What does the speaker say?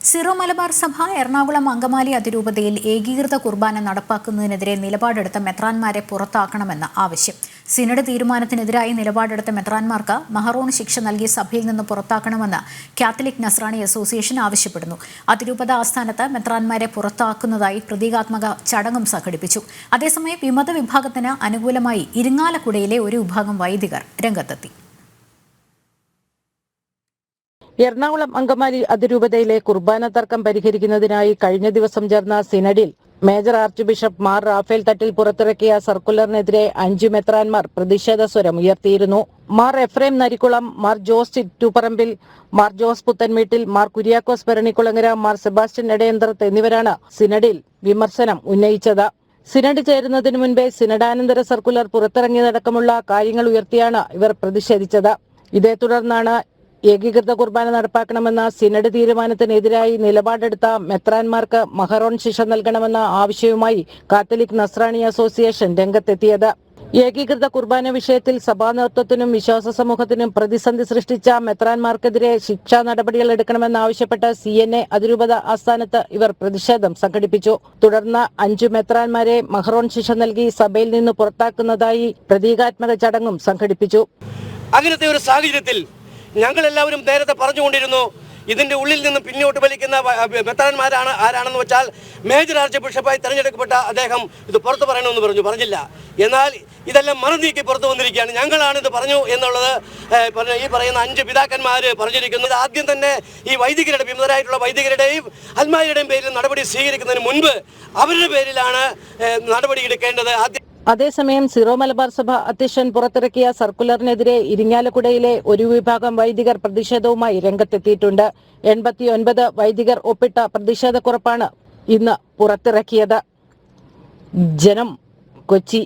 Syro Malabar സഭ എറണാകുളം അങ്കമാലി അതിരൂപതയിൽ ഏകീകൃത കുർബാന നടപ്പാക്കുന്നതിനെതിരെ നിലപാടെടുത്ത മെത്രാൻമാരെ പുറത്താക്കണമെന്ന ആവശ്യം. സിനഡ് തീരുമാനത്തിനെതിരായി നിലപാടെടുത്ത മെത്രാൻമാർക്ക് മഹറോൺ ശിക്ഷ നൽകി സഭയിൽ നിന്ന് പുറത്താക്കണമെന്ന് കാത്തലിക് നസ്രാണി അസോസിയേഷൻ ആവശ്യപ്പെടുന്നു. അതിരൂപത ആസ്ഥാനത്ത് മെത്രാൻമാരെ പുറത്താക്കുന്നതായി പ്രതീകാത്മക ചടങ്ങും സംഘടിപ്പിച്ചു. അതേസമയം വിമത വിഭാഗത്തിന് അനുകൂലമായി ഇരിങ്ങാലക്കുടയിലെ ഒരു വിഭാഗം വൈദികർ രംഗത്തെത്തി. എറണാകുളം അങ്കമാലി അതിരൂപതയിലെ കുർബാന തർക്കം പരിഹരിക്കുന്നതിനായി കഴിഞ്ഞ ദിവസം ചേർന്ന സിനഡിൽ major archbishop Mar Raphael Thattil പുറത്തിറക്കിയ സർക്കുലറിനെതിരെ അഞ്ചു മെത്രാൻമാർ പ്രതിഷേധ സ്വരം ഉയർത്തിയിരുന്നു. Mar Ephrem Narikkulam Mar Jose Chittooparambil Mar Jose Puthenveettil Mar Kuriakose Bharanikulangara Mar Sebastian Edayanthrath എന്നിവരാണ് സിനഡിൽ വിമർശനം ഉന്നയിച്ചത്. സിനഡ് ചേരുന്നതിനു മുൻപേ സിനഡാനന്തര സർക്കുലർ പുറത്തിറങ്ങിയതടക്കമുള്ള കാര്യങ്ങൾ ഉയർത്തിയാണ് ഇവർ പ്രതിഷേധിച്ചത്. ഇതേ തുടർന്നാണ് ഏകീകൃത കുർബാന നടപ്പാക്കണമെന്ന സിനഡ് തീരുമാനത്തിനെതിരായി നിലപാടെടുത്ത മെത്രാൻമാർക്ക് മഹറോൺ ശിക്ഷ നൽകണമെന്ന ആവശ്യവുമായി കാത്തലിക് നസ്രാണി അസോസിയേഷൻ രംഗത്തെത്തിയത്. ഏകീകൃത കുർബാന വിഷയത്തിൽ സഭാ നേതൃത്വത്തിനും വിശ്വാസ സമൂഹത്തിനും പ്രതിസന്ധി സൃഷ്ടിച്ച മെത്രാൻമാർക്കെതിരെ ശിക്ഷാ നടപടികൾ എടുക്കണമെന്നാവശ്യപ്പെട്ട് സി എൻ എ അതിരൂപത ആസ്ഥാനത്ത് ഇവർ പ്രതിഷേധം സംഘടിപ്പിച്ചു. തുടർന്ന് അഞ്ചു മെത്രാൻമാരെ മഹറോൺ ശിക്ഷ നൽകി സഭയിൽ നിന്ന് പുറത്താക്കുന്നതായി പ്രതീകാത്മക ചടങ്ങും സംഘടിപ്പിച്ചു. അങ്ങനത്തെ ഒരു സാഹചര്യത്തിൽ ഞങ്ങൾ എല്ലാവരും നേരത്തെ പറഞ്ഞുകൊണ്ടിരുന്നു ഇതിന്റെ ഉള്ളിൽ നിന്ന് പിന്നോട്ട് വലിക്കുന്ന മെത്താന്മാരാണ് ആരാണെന്ന് വെച്ചാൽ മേജർ ആർച്ച് ബിഷപ്പായി തെരഞ്ഞെടുക്കപ്പെട്ട അദ്ദേഹം ഇത് പുറത്തു പറയണമെന്ന് പറഞ്ഞു പറഞ്ഞില്ല. എന്നാൽ ഇതെല്ലാം മറന്നീക്കി പുറത്തു വന്നിരിക്കുകയാണ്. ഞങ്ങളാണ് ഇത് പറഞ്ഞു എന്നുള്ളത് ഈ പറയുന്ന അഞ്ച് പിതാക്കന്മാർ പറഞ്ഞിരിക്കുന്നത് ആദ്യം തന്നെ ഈ വൈദികരുടെ വിമതരായിട്ടുള്ള വൈദികരുടെയും അൽമാരുടെയും പേരിൽ നടപടി സ്വീകരിക്കുന്നതിന് മുൻപ് അവരുടെ പേരിലാണ് നടപടി എടുക്കേണ്ടത്. ആദ്യം അതേസമയം സിറോ മലബാർ സഭ അധ്യക്ഷൻ പുറത്തിറക്കിയ സർക്കുലറിനെതിരെ ഇരിങ്ങാലക്കുടയിലെ ഒരു വിഭാഗം വൈദികർ പ്രതിഷേധവുമായി രംഗത്തെത്തിയിട്ടുണ്ട്. എൺപത്തിയൊൻപത് വൈദികർ ഒപ്പിട്ട പ്രതിഷേധക്കുറപ്പാണ് ഇന്ന് പുറത്തിറക്കിയത്. ജനം കൊച്ചി